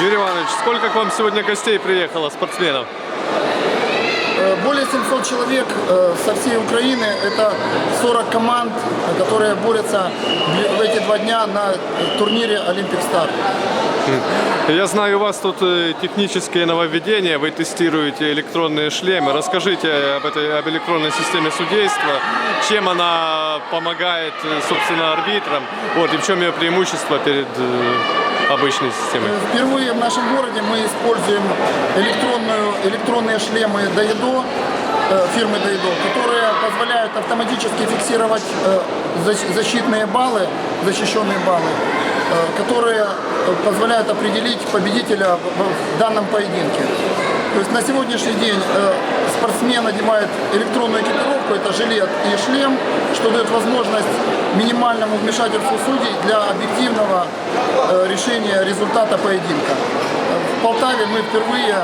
Юрий Иванович, сколько к вам сегодня гостей приехало, спортсменов? Э, Более 700 человек э, со всей Украины. Это 40 команд, э, которые борются в эти два дня на турнире Olympic Star. Я знаю, у вас тут технические нововведения, вы тестируете электронные шлемы. Расскажите об этой об электронной системе судейства, чем она помогает, собственно, арбитрам, вот, и в чем ее преимущество перед обычной системой. Э, Впервые в нашем городе мы используем электронную, электронные шлемы Daedo, э, фирмы Daedo, которые позволяют автоматически фиксировать э, защ- защитные баллы, защищенные баллы, которые позволяют определить победителя в- данном поединке. То есть на сегодняшний день спортсмен одевает электронную экипировку, это жилет и шлем, что дает возможность минимальному вмешательству судей для объективного э, решения результата поединка. Э, В Полтаве мы впервые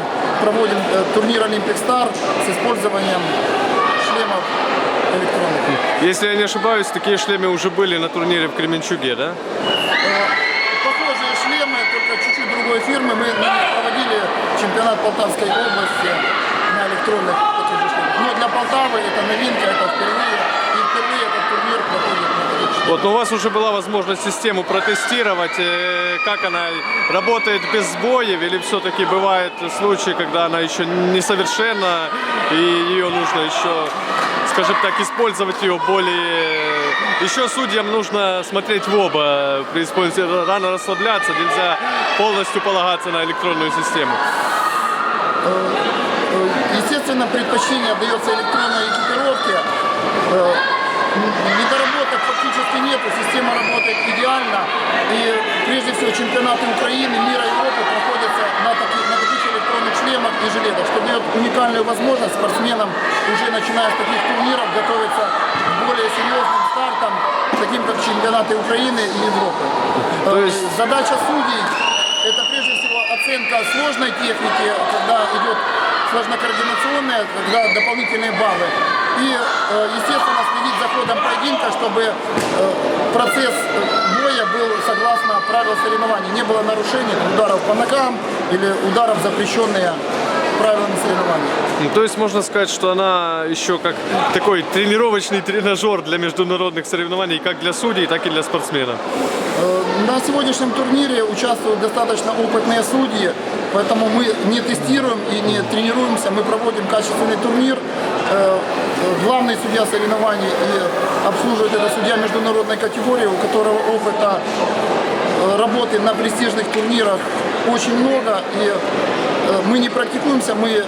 проводим э, турнир Olympic Star с использованием шлемов электронных. Если я не ошибаюсь, такие шлемы уже были на турнире в Кременчуге, да? Похожие шлемы, только чуть-чуть другой фирмы. Мы проводили чемпионат Полтавской области на электронных таких же шлемах. Но для Полтавы это новинка, это впервые этот турнир проходит на таких шлемах. Вот, но у вас уже была возможность систему протестировать, э, как она работает без сбоев, или все-таки бывают случаи, когда она еще несовершенна, и ее нужно еще, скажем так, использовать ее более... Еще судьям нужно смотреть в оба, при использовании рано расслабляться, нельзя полностью полагаться на электронную систему. Э, Естественно, предпочтение отдается электронной экипировке. Фактически нету, система работает идеально. И прежде всего чемпионаты Украины, мира и Европы проходятся на таких, на таких электронных шлемах и жилетах, что дает уникальную возможность спортсменам, уже начиная с таких турниров, готовиться к более серьезным стартам, таким как чемпионаты Украины и Европы. То Э, есть- Задача судей – это прежде всего оценка сложной техники, когда идет сложнокоординационная, когда дополнительные баллы. И, э, естественно, следить за ходом поединка, чтобы э, процесс э, боя был согласно правил соревнований. Не было нарушений, ударов по ногам или ударов, запрещенные правилами соревнований. Ну, То есть можно сказать, что она еще как такой тренировочный тренажер для международных соревнований, как для судей, так и для спортсменов. Э, На сегодняшнем турнире участвуют достаточно опытные судьи, поэтому мы не тестируем и не тренируемся, мы проводим качественный турнир. Э, э, Главный судья соревнований и обслуживает это судья международной категории, у которого опыта работы на престижных турнирах очень много. И э, мы не практикуемся, мы э,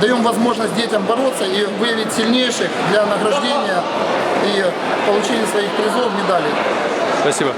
даем возможность детям бороться и выявить сильнейших для награждения и получения своих призов, медалей. Спасибо.